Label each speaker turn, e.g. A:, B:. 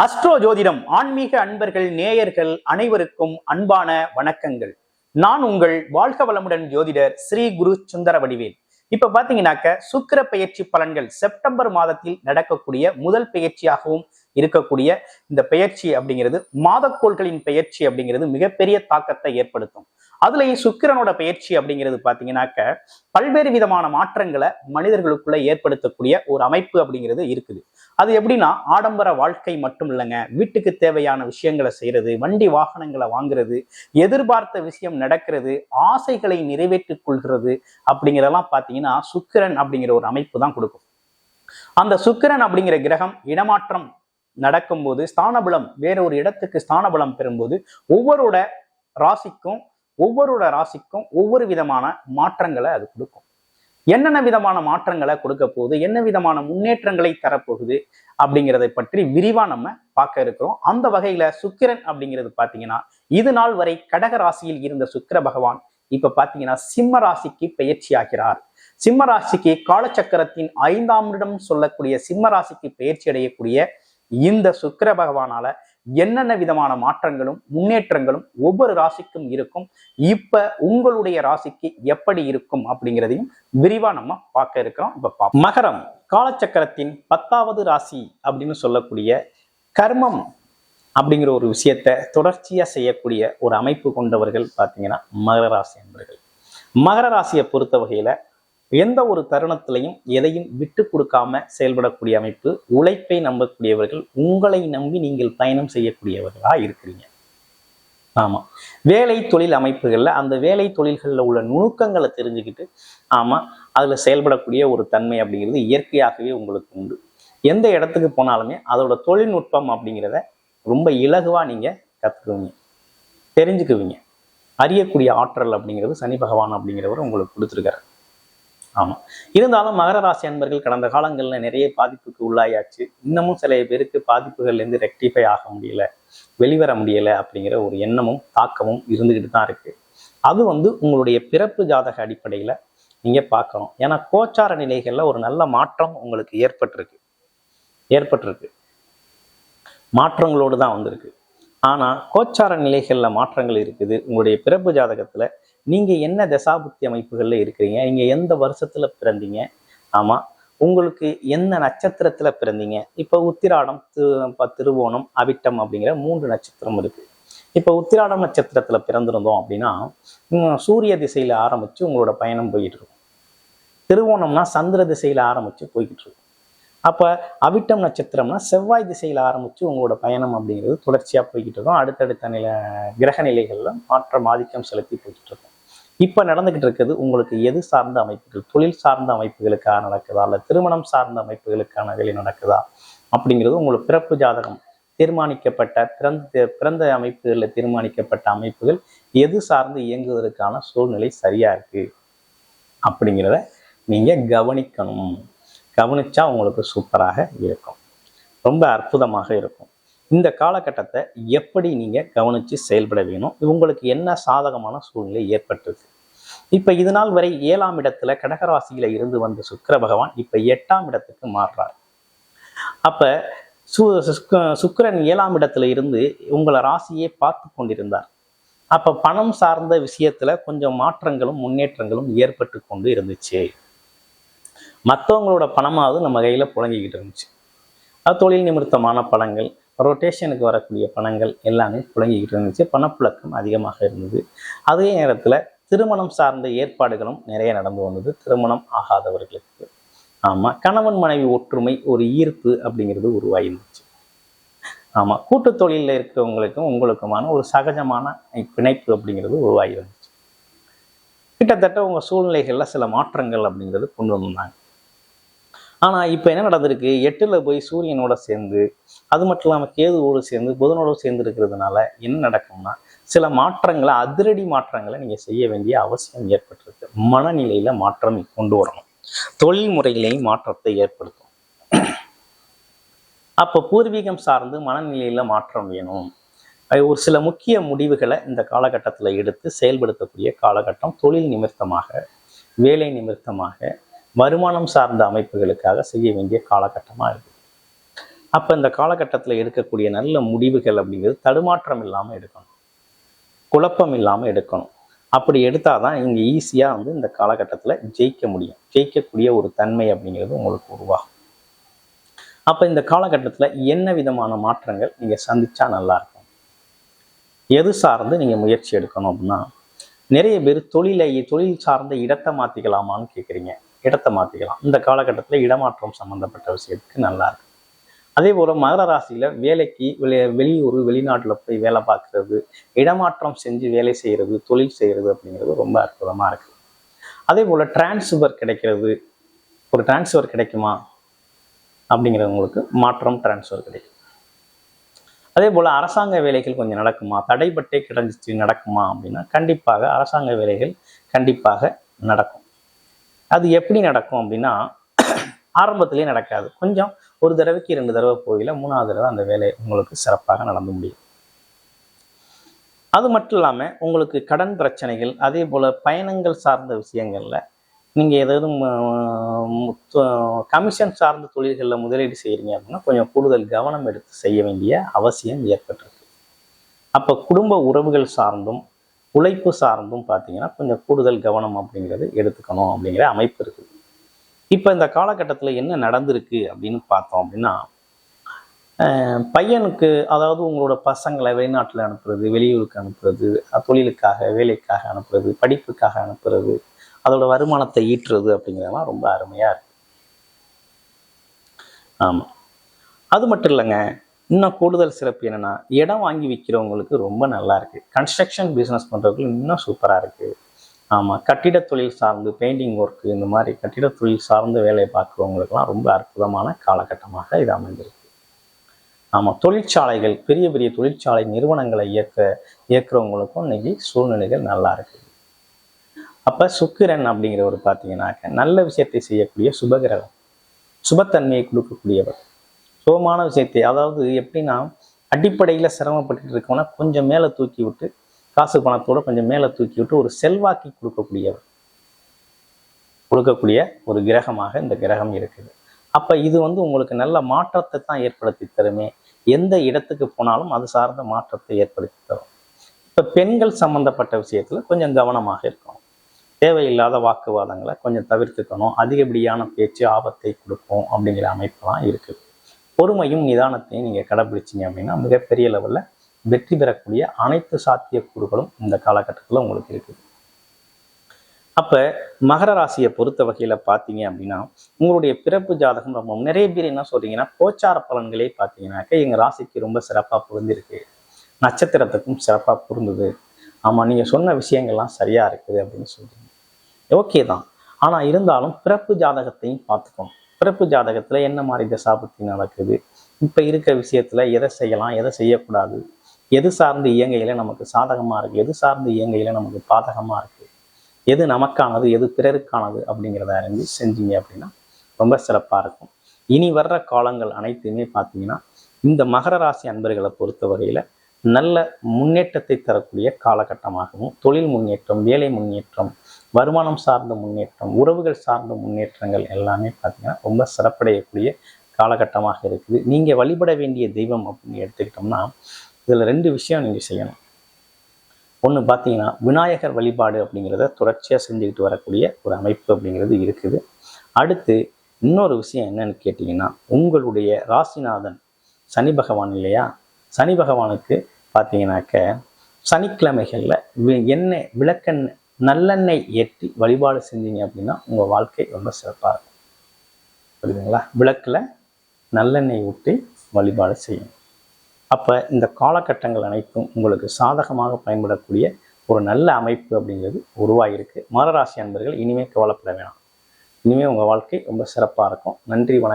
A: Astro ஜோதிடம் ஆன்மீக அன்பர்கள் நேயர்கள் அனைவருக்கும் அன்பான வணக்கங்கள். நான் உங்கள் வாழ்க வளமுடன் ஜோதிடர் ஸ்ரீ குரு சுந்தர வடிவேல். இப்ப பாத்தீங்கன்னாக்க சுக்கிர பெயர்ச்சி பலன்கள் செப்டம்பர் மாதத்தில் நடக்கக்கூடிய முதல் பெயர்ச்சியாகவும் இருக்கக்கூடிய இந்த பெயர்ச்சி அப்படிங்கிறது மாதக்கோள்களின் பெயர்ச்சி அப்படிங்கிறது மிகப்பெரிய தாக்கத்தை ஏற்படுத்தும். அதுலயும் சுக்கிரனோட பயிற்சி அப்படிங்கிறது பாத்தீங்கன்னாக்க பல்வேறு விதமான மாற்றங்களை மனிதர்களுக்குள்ள ஏற்படுத்தக்கூடிய ஒரு அமைப்பு அப்படிங்கிறது இருக்குது. அது எப்படின்னா ஆடம்பர வாழ்க்கை மட்டும் இல்லைங்க. வீட்டுக்கு தேவையான விஷயங்களை செய்யறது வண்டி வாகனங்களை வாங்குறது எதிர்பார்த்த விஷயம் நடக்கிறது ஆசைகளை நிறைவேற்றிக் கொள்கிறது அப்படிங்கிறதெல்லாம் பார்த்தீங்கன்னா சுக்கிரன் அப்படிங்கிற ஒரு அமைப்பு தான் கொடுக்கும். அந்த சுக்கிரன் அப்படிங்கிற கிரகம் இடமாற்றம் நடக்கும்போது ஸ்தானபலம் வேற ஒரு இடத்துக்கு ஸ்தானபலம் பெறும்போது ஒவ்வொருட ராசிக்கும் ஒவ்வொருட ராசிக்கும் ஒவ்வொரு விதமான மாற்றங்களை அது கொடுக்கும். என்னென்ன விதமான மாற்றங்களை கொடுக்க போகுது என்ன விதமான முன்னேற்றங்களை தரப்போகுது அப்படிங்கிறதை பற்றி விரிவா நம்ம பார்க்க இருக்கிறோம். அந்த வகையில சுக்கிரன் அப்படிங்கிறது பாத்தீங்கன்னா இது நாள் வரை கடக ராசியில் இருந்த சுக்கிர பகவான் இப்ப பாத்தீங்கன்னா சிம்ம ராசிக்கு பயிற்சி ஆகிறார். சிம்ம ராசிக்கு காலச்சக்கரத்தின் ஐந்தாம் இடம் சொல்லக்கூடிய சிம்ம ராசிக்கு பயிற்சி அடையக்கூடிய இந்த சுக்கிர பகவானால என்னென்ன விதமான மாற்றங்களும் முன்னேற்றங்களும் ஒவ்வொரு ராசிக்கும் இருக்கும். இப்ப உங்களுடைய ராசிக்கு எப்படி இருக்கும் அப்படிங்கிறதையும் விரிவா நம்ம பார்க்க இருக்கிறோம். இப்ப பார்ப்போம். மகரம் காலச்சக்கரத்தின் பத்தாவது ராசி அப்படின்னு சொல்லக்கூடிய கர்மம் அப்படிங்கிற ஒரு விஷயத்தை தொடர்ச்சியா செய்யக்கூடிய ஒரு அமைப்பு கொண்டவர்கள் பார்த்தீங்கன்னா மகர ராசி என்பர்கள். மகர ராசியை பொறுத்த வகையில எந்த ஒரு தருணத்திலையும் எதையும் விட்டு கொடுக்காம செயல்படக்கூடிய அமைப்பு உழைப்பை நம்பக்கூடியவர்கள் உங்களை நம்பி நீங்கள் பயணம் செய்யக்கூடியவர்களா இருக்கிறீங்க. ஆமா. வேலை தொழில் அமைப்புகள்ல அந்த வேலை தொழில்களில் உள்ள நுணுக்கங்களை தெரிஞ்சுக்கிட்டு ஆமா அதுல செயல்படக்கூடிய ஒரு தன்மை அப்படிங்கிறது இயற்கையாகவே உங்களுக்கு உண்டு. எந்த இடத்துக்கு போனாலுமே அதோட தொழில்நுட்பம் அப்படிங்கிறத ரொம்ப இலகுவா நீங்க கத்துக்குவீங்க. தெரிஞ்சுக்குவீங்க. அறியக்கூடிய ஆற்றல் அப்படிங்கிறது சனி பகவான் அப்படிங்கிறவர் உங்களுக்கு கொடுத்துருக்காரு. ஆமாம் இருந்தாலும் மகர ராசி அன்பர்கள் கடந்த காலங்களில் நிறைய பாதிப்புக்கு உள்ளாயாச்சு. இன்னமும் சில பேருக்கு பாதிப்புகள்லேருந்து ரெக்டிஃபை ஆக முடியல வெளிவர முடியல அப்படிங்கிற ஒரு எண்ணமும் தாக்கமும் இருந்துக்கிட்டு தான் இருக்கு. அது வந்து உங்களுடைய பிறப்பு ஜாதக அடிப்படையில் நீங்கள் பார்க்கணும். ஏன்னா கோச்சார நிலைகளில் ஒரு நல்ல மாற்றம் உங்களுக்கு ஏற்பட்டிருக்கு. ஏற்பட்டிருக்கு. மாற்றங்களோடு தான் வந்திருக்கு. ஆனால் கோச்சார நிலைகளில் மாற்றங்கள் இருக்குது. உங்களுடைய பிறப்பு ஜாதகத்தில் நீங்கள் என்ன தசாபுத்தி அமைப்புகளில் இருக்கிறீங்க? நீங்கள் எந்த வருஷத்தில் பிறந்தீங்க? ஆமாம் உங்களுக்கு என்ன நட்சத்திரத்தில் பிறந்தீங்க? இப்போ உத்திராடம் திரு திருவோணம் அவிட்டம் அப்படிங்கிற மூன்று நட்சத்திரம் இருக்குது இப்போ உத்திராடம் நட்சத்திரத்தில் பிறந்திருந்தோம் அப்படின்னா சூரிய திசையில் ஆரம்பித்து உங்களோட பயணம் போயிட்டு இருக்கும் திருவோணம்னா சந்திர திசையில் ஆரம்பித்து போய்கிட்டு இருக்கும் அப்போ அவிட்டம் நட்சத்திரம்னா செவ்வாய் திசையில் ஆரம்பித்து உங்களோட பயணம் அப்படிங்கிறது தொடர்ச்சியாக போய்கிட்டு இருக்கும் அடுத்தடுத்த நில கிரக நிலைகளில் மாற்றம் ஆதிக்கம் செலுத்தி போய்கிட்டு இருக்கும் இப்போ நடந்துகிட்டு இருக்குது உங்களுக்கு எது சார்ந்த அமைப்புகள்? தொழில் சார்ந்த அமைப்புகளுக்காக நடக்குதா? இல்லை திருமணம் சார்ந்த அமைப்புகளுக்கான வேலை நடக்குதா? அப்படிங்கிறது உங்களுக்கு பிறப்பு ஜாதகம் தீர்மானிக்கப்பட்ட பிறந்த பிறந்த அமைப்புகளில் தீர்மானிக்கப்பட்ட அமைப்புகள் எது சார்ந்து இயங்குவதற்கான சூழ்நிலை சரியா இருக்கு? அப்படிங்கிறத நீங்க கவனிக்கணும். கவனிச்சா உங்களுக்கு சூப்பராக இருக்கும். ரொம்ப அற்புதமாக இருக்கும். இந்த காலகட்டத்தை எப்படி நீங்கள் கவனித்து செயல்பட வேணும்? உங்களுக்கு என்ன சாதகமான சூழ்நிலை ஏற்பட்டிருக்கு? இப்போ இது நாள் வரை ஏழாம் இடத்துல கடகராசியில இருந்து வந்த சுக்கர பகவான் இப்போ எட்டாம் இடத்துக்கு மாறுறார். அப்போ சு சுக்க- சுக்கிரன் ஏழாம் இடத்துல இருந்து உங்களை ராசியே பார்த்து கொண்டிருந்தார். அப்போ பணம் சார்ந்த விஷயத்துல கொஞ்சம் மாற்றங்களும் முன்னேற்றங்களும் ஏற்பட்டு கொண்டு இருந்துச்சு. மற்றவங்களோட பணமாவது நம்ம கையில் புழங்கிக்கிட்டு இருந்துச்சு. அது தொழில் நிமித்தமான பணங்கள் ரொட்டேஷனுக்கு வரக்கூடிய பணங்கள் எல்லாமே புழங்கிக்கிட்டு இருந்துச்சு. பணப்புழக்கம் அதிகமாக இருந்தது. அதே நேரத்தில் திருமணம் சார்ந்த ஏற்பாடுகளும் நிறைய நடந்து வந்தது. திருமணம் ஆகாதவர்களுக்கு. ஆமாம் கணவன் மனைவி ஒற்றுமை ஒரு ஈர்ப்பு அப்படிங்கிறது உருவாகிருந்துச்சு ஆமாம் கூட்டு தொழிலில் இருக்கிறவங்களுக்கும் உங்களுக்குமான ஒரு சகஜமான பிணைப்பு அப்படிங்கிறது உருவாகி வந்துச்சு கிட்டத்தட்ட உங்கள் சூழ்நிலைகளில் சில மாற்றங்கள் அப்படிங்கிறது கொண்டு வந்தாங்க. ஆனால் இப்போ என்ன நடந்திருக்கு? எட்டில் போய் சூரியனோட சேர்ந்து அது மட்டும் இல்லாமல் கேதுவோடு சேர்ந்து புதனோடு சேர்ந்து இருக்கிறதுனால என்ன நடக்கும்னா சில மாற்றங்களை அதிரடி மாற்றங்களை நீங்கள் செய்ய வேண்டிய அவசியம் ஏற்பட்டிருக்கு. மனநிலையில் மாற்றம் கொண்டு வரணும். தொழில் முறையிலையும் மாற்றத்தை ஏற்படுத்தும். அப்போ பூர்வீகம் சார்ந்து மனநிலையில் மாற்றம் வேணும். ஒரு சில முக்கிய முடிவுகளை இந்த காலகட்டத்தில் எடுத்து செயல்படுத்தக்கூடிய காலகட்டம் தொழில் நிமித்தமாக வேலை நிமித்தமாக வருமானம் சார்ந்த அமைப்புகளுக்காக செய்ய வேண்டிய காலகட்டமாக இருக்கு அப்போ இந்த காலகட்டத்தில் எடுக்கக்கூடிய நல்ல முடிவுகள் அப்படிங்கிறது தடுமாற்றம் இல்லாமல் எடுக்கணும். குழப்பம் இல்லாமல் எடுக்கணும். அப்படி எடுத்தால் தான் இங்கே ஈஸியாக வந்து இந்த காலகட்டத்தில் ஜெயிக்க முடியும். ஜெயிக்கக்கூடிய ஒரு தன்மை அப்படிங்கிறது உங்களுக்கு உருவாகும். அப்போ இந்த காலகட்டத்தில் என்ன விதமான மாற்றங்கள் நீங்கள் சந்திச்சா நல்லா இருக்கும்? எது சார்ந்து நீங்கள் முயற்சி எடுக்கணும் அப்படின்னா நிறைய பேர் தொழிலை தொழில் சார்ந்த இடத்தை மாற்றிக்கலாமான்னு கேட்குறீங்க இடத்தை மாற்றிக்கலாம் இந்த காலகட்டத்தில் இடமாற்றம் சம்மந்தப்பட்ட விஷயத்துக்கு நல்லா இருக்கு அதே போல் மகர ராசியில் வேலைக்கு வெளி வெளியூர் வெளிநாட்டில் போய் வேலை பார்க்குறது இடமாற்றம் செஞ்சு வேலை செய்கிறது தொழில் செய்கிறது அப்படிங்கிறது ரொம்ப அற்புதமாக இருக்குது அதே போல் டிரான்ஸ்ஃபர் கிடைக்கிறது ஒரு டிரான்ஸ்ஃபர் கிடைக்குமா? அப்படிங்கிறவங்களுக்கு மாற்றம் டிரான்ஸ்ஃபர் கிடைக்கும். அதே போல் அரசாங்க வேலைகள் கொஞ்சம் நடக்குமா? தடைப்பட்டே கிடைஞ்சிச்சு நடக்குமா அப்படின்னா கண்டிப்பாக அரசாங்க வேலைகள் கண்டிப்பாக நடக்கும். அது எப்படி நடக்கும் அப்படின்னா ஆரம்பத்திலே நடக்காது. கொஞ்சம் ஒரு தடவைக்கு ரெண்டு தடவை போகல மூணாவது தடவை அந்த வேலை உங்களுக்கு சிறப்பாக நடந்து முடியும். அது மட்டும் இல்லாமல் உங்களுக்கு கடன் பிரச்சனைகள் அதே போல் பயணங்கள் சார்ந்த விஷயங்களில் நீங்கள் ஏதாவது கமிஷன் சார்ந்த தொழில்களில் முதலீடு செய்கிறீங்க அப்படின்னா கொஞ்சம் கூடுதல் கவனம் எடுத்து செய்ய வேண்டிய அவசியம் ஏற்பட்டிருக்கு. அப்போ குடும்ப உறவுகள் சார்ந்தும் உழைப்பு சார்ந்தும் பார்த்தீங்கன்னா கொஞ்சம் கூடுதல் கவனம் அப்படிங்கிறது எடுத்துக்கணும் அப்படிங்கிற அமைப்பு இருக்குது இப்போ இந்த காலகட்டத்தில் என்ன நடந்திருக்கு அப்படின்னு பார்த்தோம் அப்படின்னா பையனுக்கு அதாவது உங்களோட பசங்களை வெளிநாட்டில் அனுப்புறது வெளியூருக்கு அனுப்புறது தொழிலுக்காக வேலைக்காக அனுப்புறது படிப்புக்காக அனுப்புறது அதோட வருமானத்தை ஈட்டுறது அப்படிங்கிறதெல்லாம் ரொம்ப அருமையாக இருக்கு. ஆமாம் அது மட்டும் இல்லைங்க. இன்னும் கூடுதல் சிறப்பு என்னன்னா இடம் வாங்கி விற்கிறவங்களுக்கு ரொம்ப நல்லா இருக்கு. கன்ஸ்ட்ரக்ஷன் பிஸ்னஸ் பண்ணுறவங்களுக்கு இன்னும் சூப்பராக இருக்கு. ஆமாம் கட்டிட தொழில் சார்ந்து பெயிண்டிங் ஒர்க்கு இந்த மாதிரி கட்டிட தொழில் சார்ந்த வேலையை பார்க்குறவங்களுக்குலாம் ரொம்ப அற்புதமான காலகட்டமாக இது அமைந்திருக்கு. ஆமாம் தொழிற்சாலைகள் பெரிய பெரிய தொழிற்சாலை நிறுவனங்களை இயக்க இயக்குறவங்களுக்கும் இன்னைக்கு சூழ்நிலைகள் நல்லா இருக்கு. அப்போ சுக்கிரன் அப்படிங்கிறவர் பார்த்தீங்கன்னாக்க நல்ல விஷயத்தை செய்யக்கூடிய சுபகிரகம். சுபத்தன்மையை கொடுக்கக்கூடியவர். சுகமான விஷயத்தை அதாவது எப்படின்னா அடிப்படையில் சிரமப்பட்டுட்டு இருக்கோம்னா கொஞ்சம் மேலே தூக்கி விட்டு காசு பணத்தோட கொஞ்சம் மேலே தூக்கி விட்டு ஒரு செல்வாக்கி கொடுக்கக்கூடியவர். கொடுக்கக்கூடிய ஒரு கிரகமாக இந்த கிரகம் இருக்குது. அப்போ இது வந்து உங்களுக்கு நல்ல மாற்றத்தை தான் ஏற்படுத்தி தருமே. எந்த இடத்துக்கு போனாலும் அது சார்ந்த மாற்றத்தை ஏற்படுத்தி தரும். இப்போ பெண்கள் சம்பந்தப்பட்ட விஷயத்தில் கொஞ்சம் கவனமாக இருக்கணும். தேவையில்லாத வாக்குவாதங்களை கொஞ்சம் தவிர்த்துக்கணும். அதிகப்படியான பேச்சு ஆபத்தை கொடுக்கும் அப்படிங்கிற அமைப்பெல்லாம் இருக்குது பொறுமையும் நிதானத்தையும் நீங்கள் கடைபிடிச்சீங்க அப்படின்னா மிகப்பெரிய லெவலில் வெற்றி பெறக்கூடிய அனைத்து சாத்தியக்கூறுகளும் இந்த காலகட்டத்தில் உங்களுக்கு இருக்குது அப்போ மகர ராசியை பொறுத்த வகையில் பார்த்தீங்க அப்படின்னா உங்களுடைய பிறப்பு ஜாதகம் ரொம்ப நிறைய பேர் என்ன சொல்றீங்கன்னா கோச்சார பலன்களே பார்த்தீங்கன்னாக்க எங்கள் ராசிக்கு ரொம்ப சிறப்பாக பொருந்திருக்கு நட்சத்திரத்துக்கும் சிறப்பாக பொருந்தது ஆமாம் நீங்கள் சொன்ன விஷயங்கள்லாம் சரியாக இருக்குது அப்படின்னு சொல்றீங்க. ஓகே தான். ஆனால் இருந்தாலும் பிறப்பு ஜாதகத்தையும் பார்த்துக்கணும் பிறப்பு ஜாதகத்தில் என்ன மாதிரி தசாபக்தி நடக்குது? இப்போ இருக்க விஷயத்தில் எதை செய்யலாம் எதை செய்யக்கூடாது? எது சார்ந்து இயங்கையில நமக்கு சாதகமாக இருக்குது எது சார்ந்து இயங்கையில நமக்கு பாதகமாக இருக்குது எது நமக்கானது எது பிறருக்கானது அப்படிங்கிறத அறிஞ்சு செஞ்சீங்க அப்படின்னா ரொம்ப சிறப்பாக இருக்கும். இனி வர்ற காலங்கள் அனைத்துமே பார்த்தீங்கன்னா இந்த மகர ராசி அன்பர்களை பொறுத்தவரையில் நல்ல முன்னேற்றத்தை தரக்கூடிய காலகட்டமாகவும் தொழில் முன்னேற்றம் வேலை முன்னேற்றம் வருமானம் சார்ந்த முன்னேற்றம் உறவுகள் சார்ந்த முன்னேற்றங்கள் எல்லாமே பார்த்தீங்கன்னா ரொம்ப சிறப்படையக்கூடிய காலகட்டமாக இருக்குது. நீங்கள் வழிபட வேண்டிய தெய்வம் அப்படின்னு எடுத்துக்கிட்டோம்னா இதில் ரெண்டு விஷயம் நீங்கள் செய்யணும். ஒன்று பார்த்தீங்கன்னா விநாயகர் வழிபாடு அப்படிங்கிறத தொடர்ச்சியாக செஞ்சுக்கிட்டு வரக்கூடிய ஒரு அமைப்பு அப்படிங்கிறது இருக்குது. அடுத்து இன்னொரு விஷயம் என்னன்னு கேட்டிங்கன்னா உங்களுடைய ராசிநாதன் சனி பகவான் இல்லையா? சனி பகவானுக்கு பார்த்தீங்கன்னாக்க சனிக்கிழமைகளில் வி- எண்ணெய் விளக்கெண்ணெய் நல்லெண்ணெய் ஏற்றி வழிபாடு செஞ்சீங்க அப்படின்னா உங்கள் வாழ்க்கை ரொம்ப சிறப்பாக இருக்கும். புரியுதுங்களா? விளக்கில் நல்லெண்ணெய் ஊற்றி வழிபாடு செய்யும் அப்போ இந்த காலகட்டங்கள் அனைத்தும் உங்களுக்கு சாதகமாக பயன்படக்கூடிய ஒரு நல்ல அமைப்பு அப்படிங்கிறது உருவாகியிருக்கு மகராசி அன்பர்கள் இனிமேல் கவலைப்பட வேணாம். இனிமேல் உங்கள் வாழ்க்கை ரொம்ப சிறப்பாக இருக்கும். நன்றி வணக்கம்.